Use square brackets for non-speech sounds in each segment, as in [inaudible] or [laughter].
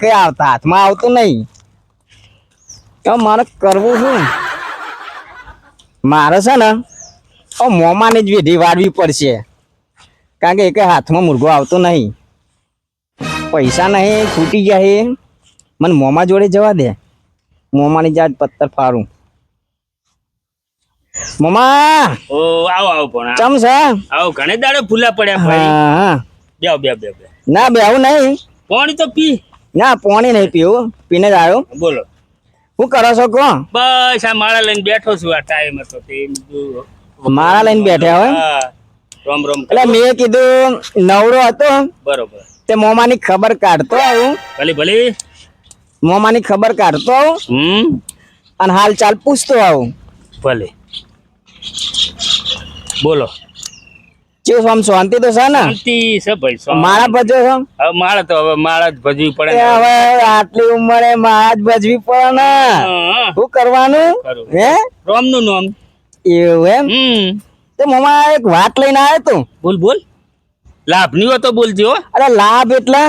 કઈ આવતા હાથમાં આવતું નહીં. તો મારે કરવું શું? મારે છે ને મોમાની જ વિધિ વાળવી પડશે. કારણ કે એક હાથમાં મુર્ગો આવતો નહીં. પૈસા નહીં છૂટી જાય મને મોમા જોડે જવા દે. મોમાની જાત પથ્થર ફારું મોમા! ઓ આવો આવો પણ ચમ છે? આવો ઘણે દાડે ફૂલા પડ્યા હા હા. બે બે બે ના બે આવું નહીં. પાણી તો પી. ના પાણી નહીં પીવું. પીને જ આવ્યો બોલો. શું કરો છો કો બસ આ માળા લઈને બેઠો છું આ ટાઈમ હતો તે માળા લઈને બેઠા હોય? રોમ રોમ એટલે મેં કીધું નવરો હતો. બરોબર. તે મોમાની ખબર કાઢતો આવું. ભલે ભલે. મોમાની ખબર કાઢતો આવું. હમ. અને હાલ ચાલ પૂછતો આવું. ભલે. બોલો. આમ શાંતિ તો છે ને? શાંતિ છે ભાઈ શાંતિ. ભજો છો? હવે માળા તો હવે માળા જ ભજવી પડે હવે આટલી ઉંમરે મારા જ ભજવી પડે ને. શું કરવાનું? નામ. એવું એમ? એક વાત લઈને આવ્યો તું. બોલ બોલ. લાભની તો બોલજો અરે લાભ એટલે?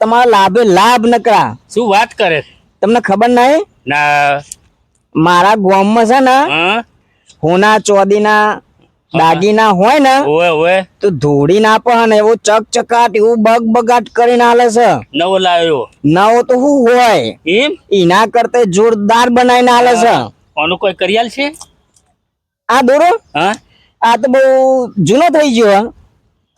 તમારા લાભે લાભ નકરા. શું વાત કરે? તમને ખબર નહીં? ના. મારા ગામમાં છે ને હોના ચોદીના દાગીના હોય ને ઓય ઓય તો ધોડી ના પણ એવું ચકચકાટ એવું બગ બગાટ કરીને આલે છે. નવો લાવ્યો. નવો તો હું હોય. એમ? એના કરતા જોરદાર બનાવીને આલે છે. આનું કોઈ કરિયાલ છે? આ દોરો? હા? આ તો બહુ જૂનો થઈ ગયો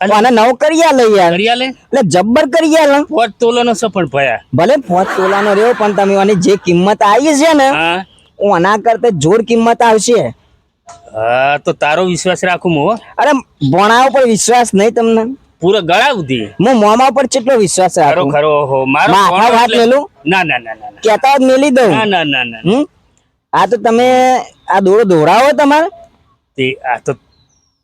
અને નવ આને નવો કરી આલે. યાર કરિયાલે? એટલે જબ્બર કરી આલે પોત તોલાનો સફળ ભયા. ભલે પોત તોલાનો રહ્યો પણ તમે આની જે કિંમત આવી છે ને ઓના કરતા જોર કિંમત આવશે. હા તો તારો વિશ્વાસ રાખું હું અરે ભણા ઉપર વિશ્વાસ નહીં તમને? પૂરો ગળા સુધી. હું મોમા ઉપર કેટલો વિશ્વાસ રાખું? ખરો ઓહો. મારો માથા વાત લેલું ના ના ના ના કેતા જ મેલી દઉં. ના ના ના ના આ તો તમે આ દોરો દોરાવો તમારે? તે આ તો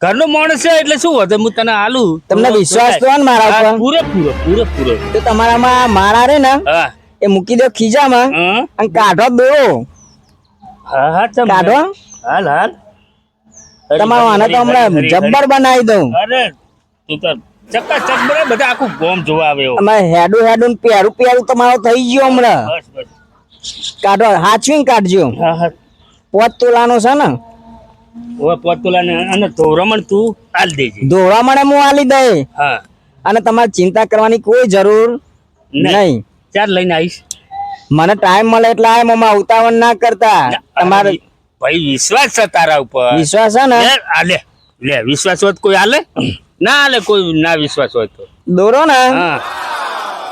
ઘરનો માણસ છે એટલે શું હતું હું તને આલુ. તમને વિશ્વાસ તો ને મારા ઉપર? પૂરો પૂરો પૂરો પૂરો. તો તમારામાં મારા રે ને એ મૂકી દો ખીજામાં અને કાઢો દોરો હા હા કાઢો? હાલ હાલ. તમારો આને તો હમણાં જબ્બર બનાવી દઉં. અરે તું તો ચક્કા ચક બધા આખું ગોમ જોવા આવે અમે હેડું હેડું ને પેરું પેરું તમારો થઈ ગયો હમણાં. કાઢો હાચવીને કાઢજો. પોત તોલાનો છે ને? હવે પોત ને અને ધોરમણ તું હાલ દેજે. દોરા હું આલી દે. હા. અને તમારે ચિંતા કરવાની કોઈ જરૂર નહીં. ચાલ ચાર લઈને આવીશ. મને ટાઈમ મળે એટલે આ મમ્મા ઉતાવળ ના કરતા. તમારે ભાઈ વિશ્વાસ છે તારા ઉપર. વિશ્વાસ છે ને? લે, વિશ્વાસ હોત કોઈ હાલે? ના હાલે કોઈ ના વિશ્વાસ હોય તો દોરો ને.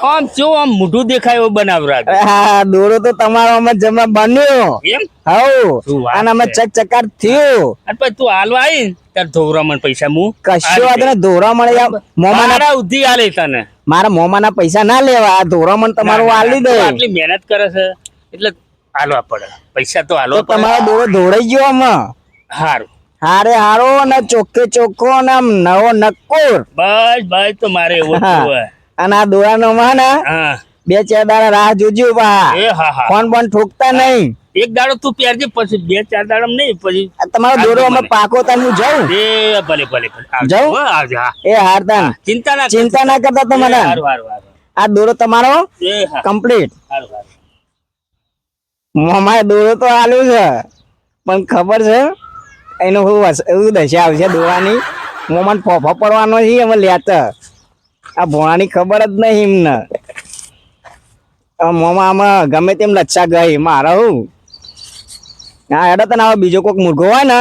આમ જો આમ મોઢું દેખાય એવો બનાવરા હા દોરો તો તમારો અમે જમા બન્યો. એમ? હાઉ. અને અમે ચક ચકાર થયું. અને પછી તું હાલવા આવી ત્યારે ધોરામણ પૈસા મુ. કશો વાત ને દોરા મળે મોમાના ઉધી હાલે તને. મારા મોમાના પૈસા ના લેવા. આ ધોરામણ તમારું આલી દે. આટલી મહેનત કરે છે. એટલે હાલવા પડે. પૈસા તો હાલવા પડે. તમારો દોરો દોડાઈ ગયો આમાં? હારું. હારે હારો અને ચોખ્ખે ચોખ્ખો અને આમ નવો નક્કોર. બસ બસ તો મારે એવું. અને આ દોરાનો માં બે ચાર દાડા રાહ જોજો બા ફોન બોન ઠોકતા નહીં. એક દાડો તું પહેરજે પછી બે ચાર દાડા નહીં પછી તમારો દોરો અમે પાકો તાન હું જાઉં એ ભલે ભલે જાઉં? એ હારતા ચિંતા ના ચિંતા ના કરતા તમારે? આ દોરો તમારો? કમ્પ્લીટ. મોમાએ દોરો તો આલ્યું છે. પણ ખબર છે, એનું એવું દશા આવશે દોરાની. મોમાં ફોફો પડવાનો છે અમે લેતા આ ભોણાની ખબર જ નહીં એમને. મોમાં આમાં ગમે તેમ લચ્છા ગઈ. મારા હું. હા એડો તને હવે બીજો કોઈક મુર્ગો હોય ને,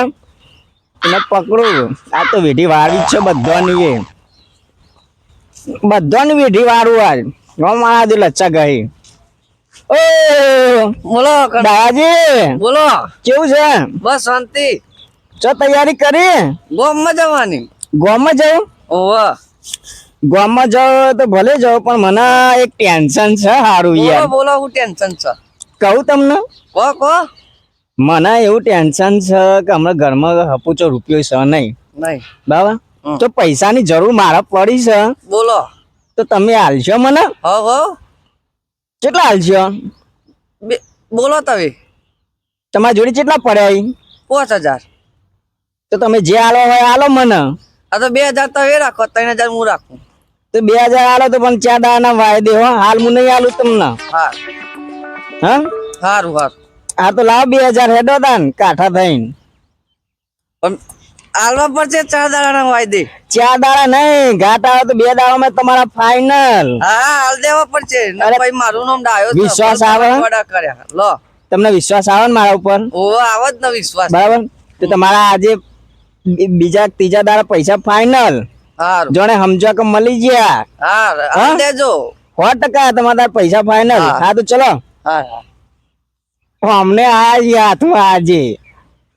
એને પકડું. આ તો વેઢી વાળી જ છે બધાની એ. બધાની વેઢી વાળું આજ મારા જે લચ્છા ગઈ. ઓ બોલો દાદાજી. બોલો. કેવું છે? બસ શાંતિ. ચો તૈયારી કરી? ગોમમાં જવાની. ગોમાં જાઉં ઓવા ગોમાં જાવ તો ભલે જાવ પણ મને એક ટેન્શન છે સારું યાર. બોલો હું ટેન્શન છે. કહું તમને? કો કો મને એવું ટેન્શન છે કે હમણાં ઘરમાં હપુચો રૂપિયો છે નહીં. નહીં. બાબા તો પૈસાની જરૂર મારા પડી છે. બોલો. તો તમે હાલશો મને? હવ હવ. કેટલા હાલશો બે બોલો તમે તમારી જોડે કેટલા પડ્યા? પાંચ હજાર. તો તમે જે હાલો હોય હાલો મને. આ તો બે હજાર તમે રાખો ત્રણ હજાર હું રાખું. તો બે હજાર આલો તો પણ ચાર દાડા ના વાયદે હો હાલ હું નહીં આલું તમને. હા. હા? સારું સારું આ તો લાવ બે હજાર હેડો દાન કાઠા થઈને. પણ આલવા પડશે ચાર દાડાના વાયદે. ચાર દાડા નહીં ઘાટ આવે તો બે દાડામાં તમારા ફાઈનલ હા હાલ દેવા પડશે અરે, ભાઈ મારું નામ ડાયો વિશ્વાસ આવે? કર્યા. લો. તમને વિશ્વાસ આવે ને મારા ઉપર? ઓ આવે જ ને વિશ્વાસ. બરાબર? તો તમારા આજે બીજા ત્રીજા દાડા પૈસા ફાઇનલ હા જોણે સમજો કે મળી ગયા? હા? દેજો. સો ટકા તમારા તાર પૈસા ફાઇનલ હા. તો ચલો. હા અમને આ હાથમાં આજે.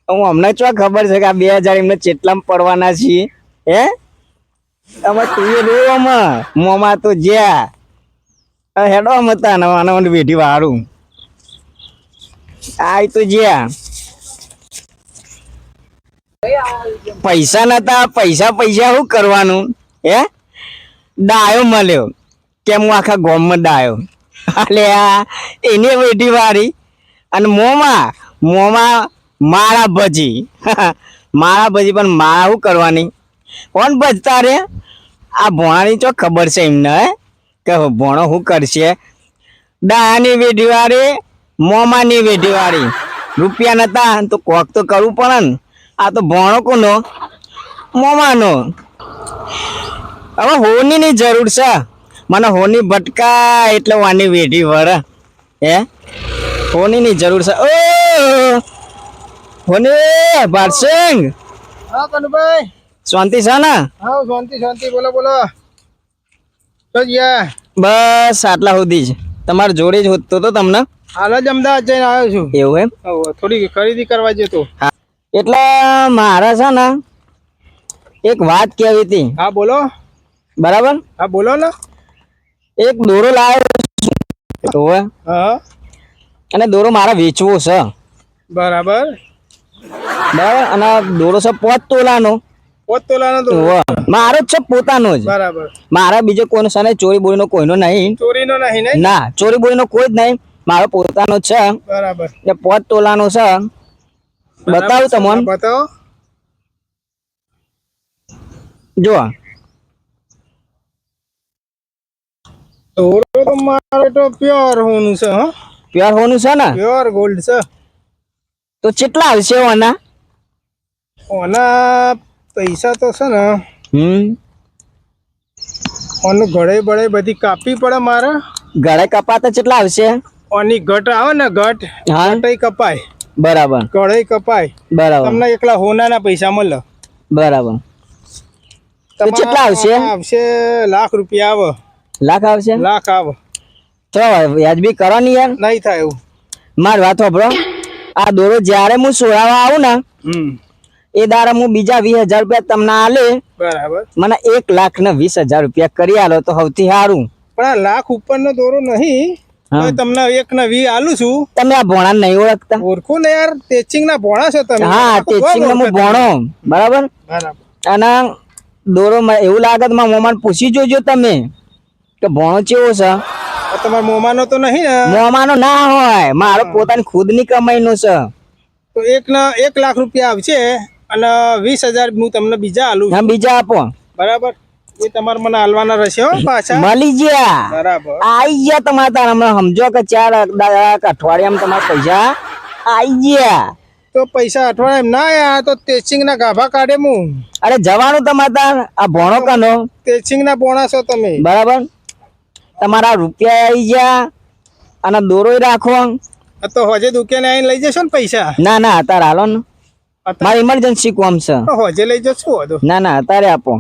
હું અમને ચો ખબર છે કે આ બે હજાર એમને ચેટલામાં પડવાના છીએ? હે? અમે તું રોવામાં મોમાં તો જ્યાં. હેડો અમે તાને મને વેઠી વાળું. આ તો જ્યાં. પૈસા નતા, પૈસા પૈસા શું કરવાનું? હે? ડાયો મળ્યો. કેમ હું આખા ગોમમાં ડાયો? અલે આ, એને વેઠી વાળી. અને મોમાં મોમાં માળા ભજી [laughs] માળા ભજી પણ માળા શું કરવાની? કોણ ભજતા રે? આ ભોણાની ચો ખબર છે એમને કે ભોણો શું કરશે? ડાયાની વેઢીવાળી, મોમાની વેઢીવાળી. રૂપિયા નતા, તો કોક તો કરવું પડે ને. આ તો ભોણો કોનો? મોમાનો. હવે હોનીની જરૂર છે. મને હોની ભટકા એટલે વાની વેઢી વર. હે? હોનીની જરૂર છે. ઓ હોની ભારસિંગ હા કનુભાઈ. શાંતિ છે ને? હા શાંતિ શાંતિ. બોલો બોલો. તો ગયા બસ આટલા સુધી જ. તમારા જોડે જ હોતો તો તમને. હાલ જ અમદાવાદ જઈને આવ્યો છું. એવું એમ? થોડી ખરીદી કરવા જતો હા. એટલે મારા છે ને એક વાત કહેવી હતી. હા બોલો. બરાબર? હા બોલો ને. એક દોરો લાવ્યો હા. અને દોરો મારે વેચવો છે. બરાબર. બરાબર? અને દોરો છે પોત તોલાનો. પોત તોલાનો ઓવે. મારો છે પોતાનો જ. બરાબર. મારા બીજો કોઈનો છે નહીં ચોરી બોરીનો કોઈનો નહીં. ચોરીનો નહીં નહીં ના ચોરી બોરીનો કોઈ જ નહીં. મારો પોતાનો છે. બરાબર. એ પોત તોલાનો છે. બતાવું તમને. બતાવો. જો. દોરો તો મારે તો પ્યોર હોનું છે હા. પ્યોર હોનું છે ને? પ્યોર ગોલ્ડ છે. તો કેટલા આવશે ઓના? ઓના પૈસા તો છે ને હમ? ઓનું ગળે બળે બધી કાપી પડે મારે. ઘડે કપાતા કેટલા આવશે? ઓની ઘટ આવે ને ઘટ ઘટે કપાય. બરાબર. ઘડે કપાય. બરાબર. તમને એકલા હોનાના પૈસા મળે. બરાબર. તો કેટલા આવશે? આવશે લાખ રૂપિયા આવે. લાખ આવશે? લાખ આવે. તો વ્યાજબી કરો ને યાર. નહીં થાય એવું. મારી વાત વાપરો આ દોરો જ્યારે હું સોળાવા આવું ને હમ. એ દારા હું બીજા વીસ હજાર રૂપિયા તમને આલે. બરાબર. મને એક લાખ ને વીસ હજાર રૂપિયા કરી આલો તો સૌથી સારું. પણ આ લાખ ઉપરનો દોરો નહીં. તમને એક ને વી આલું છું. તમે આ ભોણા નહીં ઓળખતા. ઓળખો ને યાર ટેચિંગ ના ભોણા છો તમે. હા ટેચિંગ હું ભોણો. બરાબર? બરાબર. અને દોરો એવું લાગે તો મારા મોમાન પૂછી જોજો તમે કે ભોણો ચેવો છે. તમારા મોમાનો તો નહીં ને. મોમાનો ના હોય. મારો પોતાની ખુદની કમાઈનો છે. તો એક ના એક લાખ રૂપિયા આવશે. અને વીસ હજાર હું તમને બીજા આલું હા બીજા આપો. બરાબર? એ તમારે મને હાલવાના રહેશે હો પાછા. મળી ગયા. બરાબર. આવી ગયા તમારા તાર. હમણાં સમજો કે ચાર અઠવાડિયામાં તમારા પૈસા આવી ગયા. તો પૈસા અઠવાડિયા ના યાર તો તેચિંગ ના ગાભા કાઢે હું અરે જવાનું તમારા તાર. આ ભોણો કનો. તેચિંગ ના ભોણા છો તમે. બરાબર? તમારા રૂપિયા આવી ગયા. અને દોરોય રાખો. તો હજે દુકાને આવીને લઈ જશો ને પૈસા? ના ના અત્યારે હાલો ને. મારે ઇમરજન્સી કોમ છે. હોજે લઈ જશો તો ના ના અત્યારે આપો.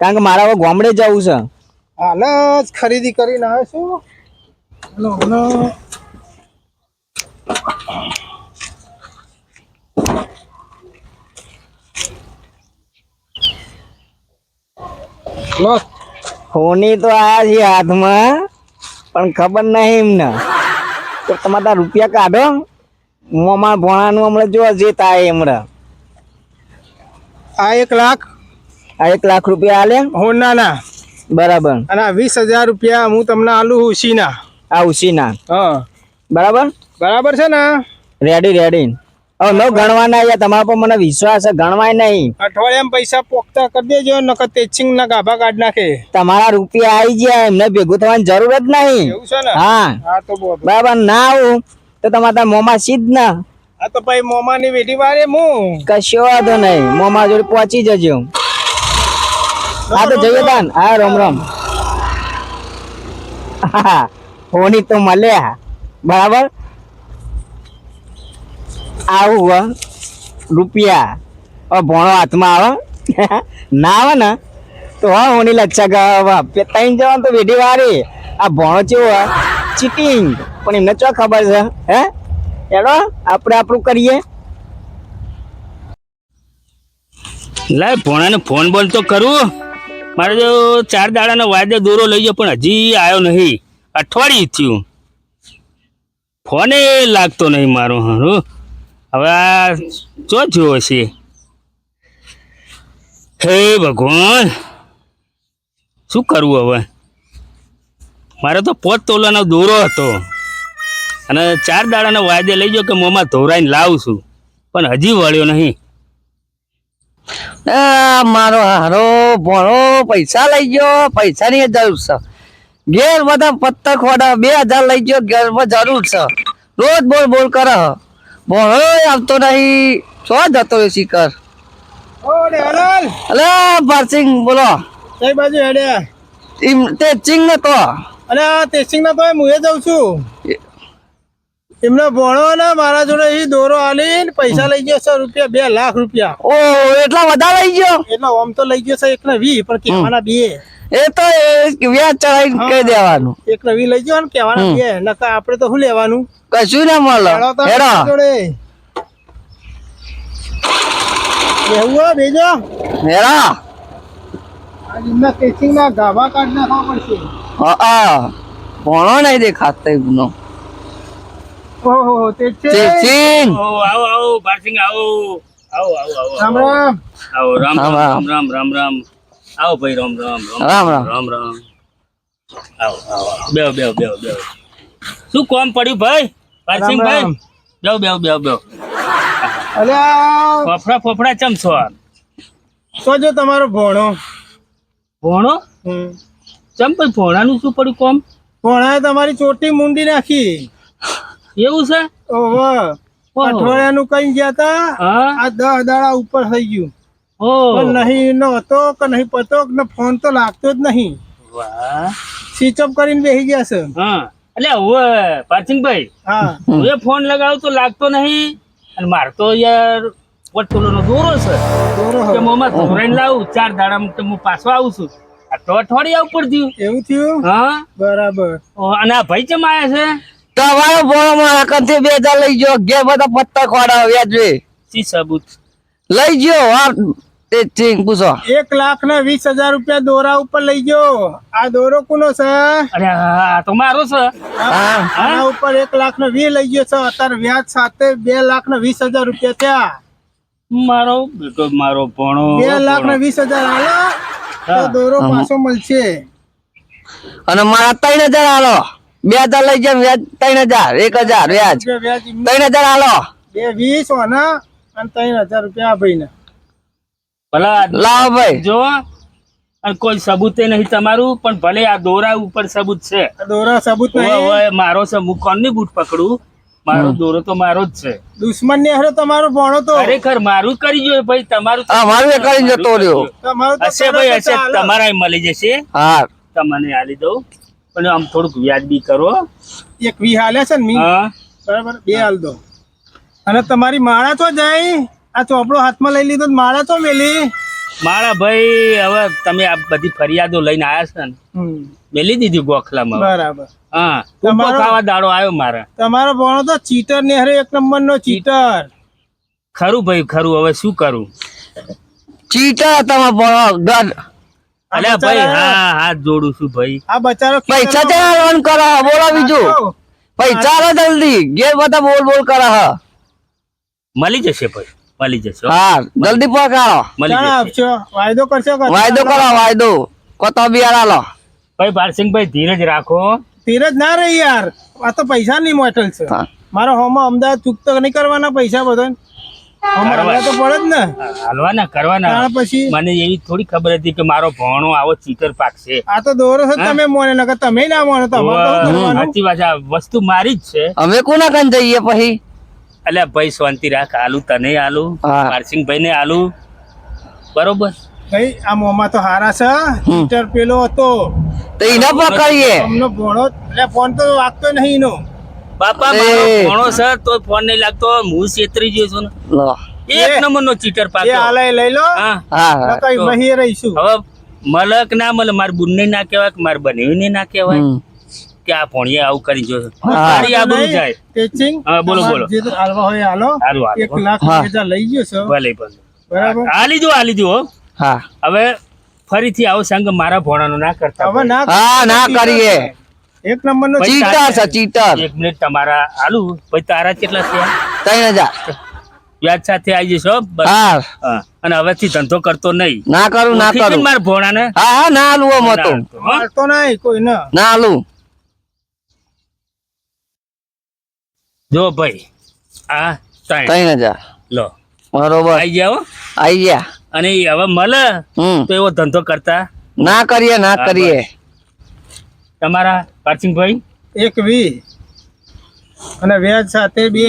કારણ કે મારા ગામડે જવું છે. હાલ જ ખરીદી કરીને આવ્યો છું. Hello hello. ફોની તો આ છે હાથમાં પણ ખબર નહીં એમને. તો તમારા રૂપિયા કાઢો. મોમાં ભોણાનું હમણાં જોવા જે તાય હમણાં. આ એક લાખ? આ એક લાખ રૂપિયા આલે? હોનાના બરાબર. અને આ વીસ હજાર રૂપિયા હું તમને આલું ઉસીના આ ઉસીના હા. બરાબર? બરાબર છે ને? રેડી રેડી હવે ન ગણવાના યાર તમારા પર મને વિશ્વાસ છે ગણવાય નહીં. અઠવાડિયામાં પૈસા પોખતા કરી દેજો નકર તેચિંગ ના ગાભા કાઢ નાખે. તમારા રૂપિયા આવી ગયા એમને ભેગું થવાની જરૂર જ નહીં. ને? હા. હા તો બરાબર ના આવું. તો તમારે મોમાં સીધ ના? આ તો ભાઈ મોમાની વેઢી વારે હું કશો વાંધો નહીં. મોમાં જોડે પહોંચી જજો. હા તો જઈએ તાન. હા રોમ રોમ. હા હોની તો મળ્યા બરાબર? આવું રૂપિયા. હવે ભણો હાથમાં આવે. ના આવે ને? તો હા હોની લચ્છા ગાવા. ત્રણ જવાનું તો વેઢી વાળી આ ભણો ચેવો હે? ચીટિંગ પણ એમને ચો ખબર છે, હે? એડો આપણે આપણું કરીએ. લે ભોણાને ફોન બોલ તો કરું. મારે જો ચાર દાડાનો વાયદો દોરો લઈ ગયો, પણ હજી આવ્યો નહીં. અઠવાડિયું થયું. ફોને લાગતો નહીં મારો હારું હવે આ ચો થયો હશે હે ભગવાન. શું કરવું હવે? મારે તો પોત તોલાનો દોરો હતો. અને ચાર દાડાનો વાયદે લઈ ગયો કે મોંમાં ધોરાઈને લાવું છું. પણ હજી વળ્યો નહીં. આ મારો હારો ભણો પૈસા લઈ ગયો પૈસાની જરૂર છે. ઘેર બધા પત્તર ખોડા બે હજાર લઈ ગયો ઘેરમાં જરૂર છે. રોજ બોલ બોલ કરે. ભણો આવતો નહીં. શું જતો એ ડેલાલ અલે પારસિંગ બોલો. કઈ બાજુ હેડ્યા? તે ચિંગ નતો અને આ ટેસ્ટિંગ તો હું એ જાઉં છું. એમને ભણો ને મારા જોડે એ દોરો આલી પૈસા લઈ ગયો છે રૂપિયા બે લાખ રૂપિયા. ઓ એટલા વધારે લઈ ગયો? એટલા આમ તો લઈ ગયો છે એક ને વી પણ કહેવાના બે. એ તો વ્યાજ ચડાવી કહી દેવાનું. એક ને વી લઈ ગયો ને કહેવાના બે. નકર આપણે તો શું લેવાનું? કશું ના મળે. હેડો જોડે. એવું બેજો. હેડો. આ કેસિંગ ના ગાભા કાઢ નાખવા પડશે. હા ભણો નહીં દેખાતો ગુનો. ઓહો તે છે? આવો આવો આવો આવો આવો આવો આવો રામ રામ. આવો રામ રામ, રામ રામ રામ રામ. આવો ભાઈ રામ રામ રામ, રામ. રામ. રામ આવો આવો બેવ બેવ બેવ બેવ શું કોમ પડ્યું ભાઈ? બારસિંગ ભાઈ? બેવ બેવ બેવ બેવ અલ્યા ફફડા ફફડા ચમ છો તો જો તમારો ભણો. ભોણો? હમ. ચમ ભાઈ ભોણાનું શું પડ્યું કોમ? ભણાએ તમારી ચોટી મુંડી નાખી. એવું છે? ઓહો. અઠવાડિયાનું કઈ ગયા તા? આ દસ દાડા ઉપર થઈ ગયું. ઓ. પણ નહીં નો હતો કે નહીં પતો ને ફોન તો લાગતો જ નહીં. સ્વિચ ઓફ કરીને બેસી ગયા છે. હા. એટલે હવે પાર્થિંગ ભાઈ હા. હું એ ફોન લગાવું તો લાગતો નહીં? અને મારે તો યાર વટોલો દોરો છે. દોરો કે મોમાં ધોરાઈને લાવું ચાર દાડામાં તો હું પાછો આવું છું. તો અઠવાડિયા ઉપર થયું. એવું થયું? હા. બરાબર. અને આ ભાઈ ચમ આયા છે? તમારો ભણો મારા કંથી બે હજાર લઈ ગયો ઘેર બધા પત્તા ખોડા વ્યાજે સી સબૂત? લઈ ગયો આ તે ચિંગ પૂછો. એક લાખ ને વીસ હજાર રૂપિયા દોરા ઉપર લઈ ગયો આ દોરો કોનો છે? અરે હા, તો મારો છે. હા. આના ઉપર એક લાખ ને વીસ લઈ ગયો છે. અત્યારે વ્યાજ સાથે બે લાખ ને વીસ હજાર રૂપિયા થયા. મારો બેટો મારો ભણો બે લાખ ને વીસ હજાર હાલો તો દોરો પાછો મળશે. અને મારા ત્રણ હજાર હાલો બે હજાર લઈ જાય વ્યાજ ત્રણ હજાર એક હજાર વ્યાજ. ત્રણ હજાર હાલો બે વીસ ઓના અને ત્રણ હજાર રૂપિયા ભાઈ ને ભલા લાવો ભાઈ. જો અને કોઈ સબૂતે નહીં તમારું પણ ભલે આ દોરા ઉપર સબૂત છે. આ દોરા સબૂત ઓવે, મારો છે હું કોણની બૂટ પકડું? મારો દોરો તો મારો જ છે. દુશ્મન ને હરો તમારો ભણો તો. ખરેખર મારું જ કરી જોઈએ ભાઈ તમારું હા, મારું કરી જતો રહ્યો. તમારું હશે ભાઈ તો હશે તમારા મળી જશે. હા. તમને આલી દઉં પણ આમ થોડુંક વ્યાજબી કરો. એક વી હાલે છે ને મી. હા. બરાબર? બે હાલ દો. અને તમારી માળા તો જાય આ ચોપડો હાથમાં લઈ લીધો તો માળા તો મેલી? મારા ભાઈ હવે તમે આ બધી ફરિયાદો લઈને આવ્યા છે ને. મેલી દીધી ગોખલામાં. બરાબર. હા તમારો- તમારો ખાવા દાડો આવ્યો મારે. તમારો ભણો તો ચીટર ને હરે એક નંબર નો ચીટર ખરું ભાઈ ખરું. હવે શું કરું? ચીટર તમે ભણો અલ્યા ભાઈ હા હાથ જોડું છું ભાઈ. આ બચારો પૈસા તે લોન કરો બોલો બીજું. પૈસા રે જલ્દી. જે બધા બોલ બોલ કરે હ. મળી જશે ભાઈ મળી જશે હા. જલ્દી પકાવો મળી જશે. વાયદો કરશો વાયદો કરો વાયદો. કોતો બિયારા લો. ભાઈ બારસિંગભાઈ ધીરજ રાખો ધીરજ ના રહી યાર. આ તો પૈસા નહીં મોટલ છે. મારો હોમાં અમદાવાદ ચૂકતો નહીં કરવાના પૈસા બધા તો પડે જ ને. હાલવાના કરવાના. પછી મને એવી થોડી ખબર હતી કે મારો ભણો આવો ચીટર પાકશે આ તો દોરો છે તમે મોને નકર તમે ના મોને તો સાચી વાત આ વસ્તુ મારી જ છે. અમે કોના કન જઈએ પછી? એટલે ભાઈ શાંતિ રાખ આલુ તને આલુ હા. ને આલુ બરોબર. ભાઈ આ મોમાં તો હારા છે. ટીચર પેલો હતો. તો એને પકડીએ. અમનો ભણો એટલે ફોન તો વાગતો નહીં એનો. બાપા એ. મારો ભણો છે તો ફોન નહીં લાગતો. હું છેતરી ગયો છું લો. એક નંબર નો ચીટર એ આલે લઈ લો. હા. હા કઈ મહી રહીશું. હવે મલક ના મલ માર બુનને ના કહેવાય કે માર બનેવીને ના કહેવાય? કે આ ભણીએ આવું કરી જો. મારી આબરૂ જાય. ટીચિંગ હા, બોલો, બોલો. જે તો હાલવા હોય હાલો. એક લાખ હા. રૂપિયા લઈ ગયો છો. ભલે ભલે. બરાબર? આ જો આ જો હો. હા. હવે ફરીથી આવો સંગ મારા ભોણાનો ના કરતા હવે ના હા ના કરીએ. એક નંબર નો ચીટર છે ચીટર એક મિનિટ તમારા આલુ ભાઈ તારા કેટલા છે ત્રણ હજાર. વ્યાજ સાથે આવી જશો હા હા. અને હવેથી ધંધો કરતો નહીં. ના કરું ના કરું. મારા ભોણાને? હા હા ના આલુ હો? મારતો નહીં કોઈ ના. ના આલુ જો ભાઈ આ ત્રણ. ત્રણ હજાર. લો. બરોબર. આઈ જાઓ આઈ ગયા. અને હવે મળે તો એવો ધંધો કરતા. ના કરીએ ના કરીએ. તમારા પાર્થિવભાઈ? એક વી. અને વ્યાજ સાથે બે.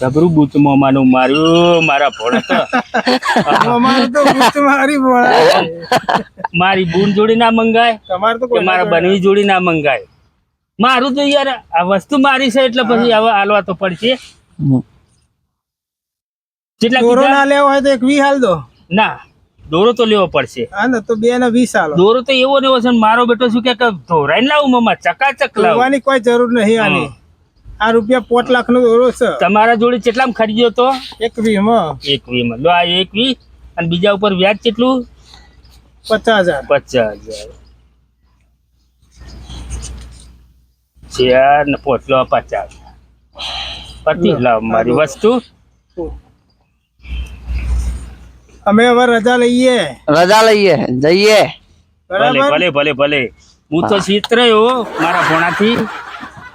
જબરું બૂચ મોમાનું માર્યું મારા ભોળા [laughs] તો મારી. [laughs] મારી બૂન જોડી ના મંગાય તમારે તો મારા બનવી જોડી ના મંગાય? મારું તો યાર આ વસ્તુ મારી છે એટલે પછી હવે હાલવા તો પડશે. કેટલા દોરો ના લેવો હોય તો એક વી હાલ દો. ના દોરો તો લેવો પડશે. હા ને તો બે ને વીસ હાલો દોરો તો એવો ને એવો છે મારો બેટો શું કે ધોરાઈ લાવું મમ્મા ચકાચક લાવવાની કોઈ જરૂર નહીં આની. આ રૂપિયા પોત લાખ નો દોરો છે. તમારા જોડે કેટલામાં ખરીદ્યો તો? એક વી માં એક વીમાં લો આ એક વી અને બીજા ઉપર વ્યાજ કેટલું? પચાસ હજાર. પચાસ હજાર. ચાર ને પોટલો પચાસ. પતિ લાવ મારી વસ્તુ. અમે હવે રજા લઈએ. રજા લઈએ જઈએ. ભલે ભલે ભલે ભલે. હું તો છેતરાયો મારા ભોણાથી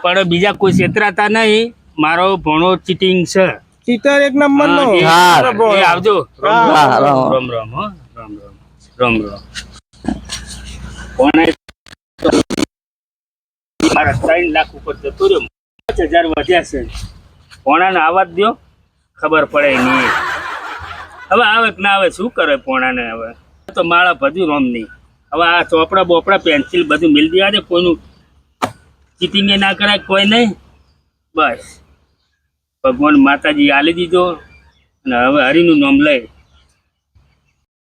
પણ બીજા કોઈ છેતરાતા નહીં. મારો ભોણો ચીટિંગ છે. ચીટર એક નંબર નો. આવજો. રામ રામ. રામ રામ હો. રામ રામ રામ મારા ત્રણ લાખ ઉપર જતો રહ્યો. પાંચ હજાર વધ્યા છે. ભોણાને આવાજ દ્યો. ખબર પડે નહીં. હવે આવે કે ના આવે, શું કરે પોણાને હવે? તો માળા ભજુ નહીં. હવે આ ચોપડા બોપડા, પેન્સિલ બધું મિલ દે કોઈનું ચીટિંગ ના કરાય, કોઈ નહીં. બસ. ભગવાન માતાજી આલી દીધો. અને હવે હરિનું નામ લઈ.